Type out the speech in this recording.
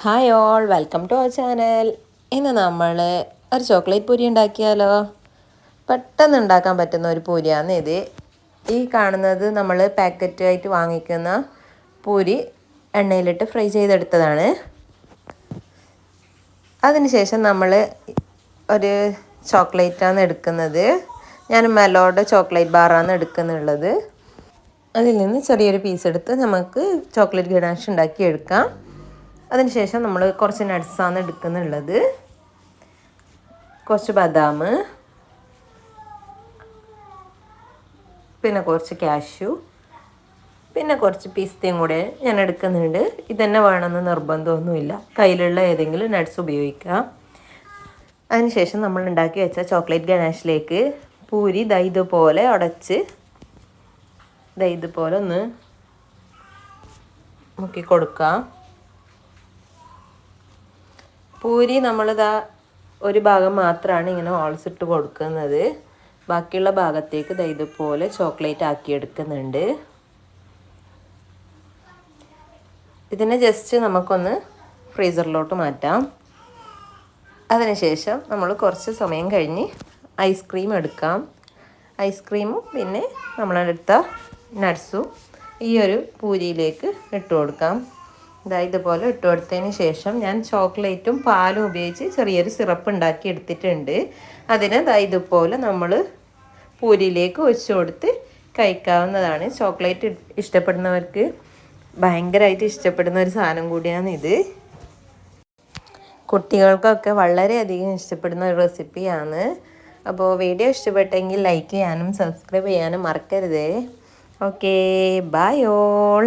Hi all welcome to our channel ഇന്ന് നമ്മൾ ഒരു ചോക്ലേറ്റ് പൂരി ഉണ്ടാക്കിയാലോ? പെട്ടെന്ന് ഉണ്ടാക്കാൻ പറ്റുന്ന ഒരു പൂരിയാണ് ഇത്. ഈ കാണുന്നത് നമ്മൾ പാക്കറ്റായിട്ട് വാങ്ങിക്കുന്ന പൂരി എണ്ണയിലിട്ട് ഫ്രൈ ചെയ്തെടുത്തതാണ്. അതിനുശേഷം നമ്മൾ ഒരു ചോക്ലേറ്റാണ് എടുക്കുന്നത്. ഞാൻ മെലോഡ് ചോക്ലേറ്റ് ബാറാണ് എടുക്കുന്നുള്ളത്. അതിൽ നിന്ന് ചെറിയൊരു പീസ് എടുത്ത് നമുക്ക് ചോക്ലേറ്റ് ഗണാഷ് ഉണ്ടാക്കി എടുക്കാം അതിനുശേഷം നമ്മൾ കുറച്ച് നട്ട്സാണ് എടുക്കുന്നുള്ളത്. കുറച്ച് ബദാം. പിന്നെ കുറച്ച് കാഷ്യൂ. പിന്നെ കുറച്ച് പിസ്തയും കൂടെ ഞാൻ എടുക്കുന്നുണ്ട്. ഇതന്നെ വേണമെന്ന് നിർബന്ധമൊന്നുമില്ല. കയ്യിലുള്ള ഏതെങ്കിലും നട്ട്സ് ഉപയോഗിക്കാം അതിനുശേഷം നമ്മൾ ഉണ്ടാക്കി വെച്ച ചോക്ലേറ്റ് ഗണേഷിലേക്ക് പൂരി ദാ ഇതുപോലെ ഉടച്ച് ദാ ഇതുപോലെ ഒന്ന് മുക്കി കൊടുക്കാം. പൂരി നമ്മളിതാ ഒരു ഭാഗം മാത്രമാണ് ഇങ്ങനെ ഹോൾസ് ഇട്ട് കൊടുക്കുന്നത്. ബാക്കിയുള്ള ഭാഗത്തേക്ക് ദാ ഇതുപോലെ ചോക്ലേറ്റ് ആക്കി എടുക്കുന്നുണ്ട്. ഇതിനെ ജസ്റ്റ് നമുക്കൊന്ന് ഫ്രീസറിലോട്ട് മാറ്റാം. അതിനുശേഷം നമ്മൾ കുറച്ച് സമയം കഴിഞ്ഞ് ഐസ്ക്രീം എടുക്കാം. ഐസ്ക്രീമും പിന്നെ നമ്മളെടുത്ത നട്ട്സും ഈ ഒരു പൂരിയിലേക്ക് ഇട്ട് കൊടുക്കാം. ഇതാ ഇതുപോലെ ഇട്ട് കൊടുത്തതിന് ശേഷം ഞാൻ ചോക്ലേറ്റും പാലും ഉപയോഗിച്ച് ചെറിയൊരു സിറപ്പ് ഉണ്ടാക്കി എടുത്തിട്ടുണ്ട്. അതിന് ഇതാ ഇതുപോലെ നമ്മൾ പൂരിയിലേക്ക് ഒഴിച്ചു കൊടുത്ത് കഴിക്കാവുന്നതാണ്. ചോക്ലേറ്റ് ഇഷ്ടപ്പെടുന്നവർക്ക് ഭയങ്കരമായിട്ട് ഇഷ്ടപ്പെടുന്ന ഒരു സാധനം കൂടിയാണ് ഇത് കുട്ടികൾക്കൊക്കെ വളരെയധികം ഇഷ്ടപ്പെടുന്ന ഒരു റെസിപ്പിയാണ്. അപ്പോൾ വീഡിയോ ഇഷ്ടപ്പെട്ടെങ്കിൽ ലൈക്ക് ചെയ്യാനും സബ്സ്ക്രൈബ് ചെയ്യാനും മറക്കരുത്. Okay bye all.